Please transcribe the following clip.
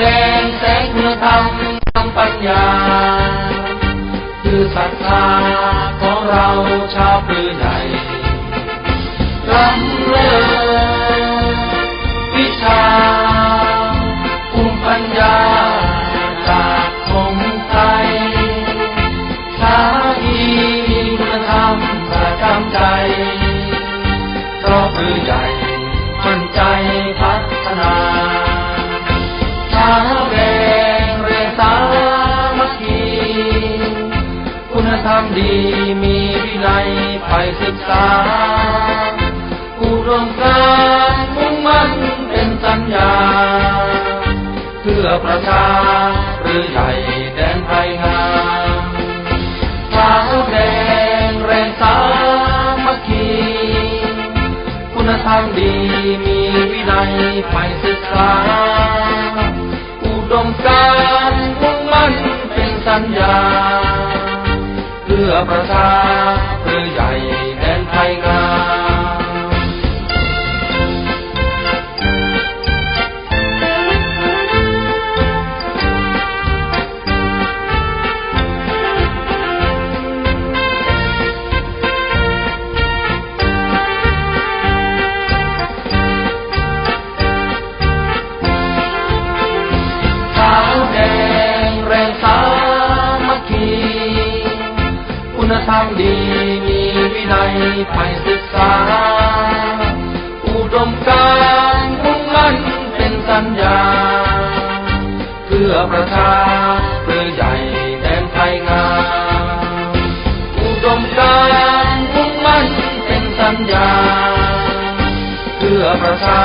แดงแสงคุณธรรมทางปัญญา คือศรัทธาของเราชาวปลือใหญ่รำเลิศวิชาภูมิปัญญาจากของไทยสามีคุณธรรมประจำใจเพราะคือใหญ่ คุณธรรมดีมีวินัยไปศึกษาอุดมการมุ่งมั่นเป็นสัญญา เพื่อประชาหรือใหญ่แดนไทยงามขาแดงแรงสามัคคี คุณธรรมดีมีวินัยไปศึกษา อุดมการมุ่งมั่นเป็นสัญญา พื่อประชาเพื่อใหญ่แดนไทยงา คุณธรรมดีมีวินัยไปศึกษา อุดมการมุ่งมั่นเป็นสัญญา เพื่อประชาเพื่อใหญ่แดนไทยงาม อุดมการมุ่งมั่นเป็นสัญญา เพื่อประชา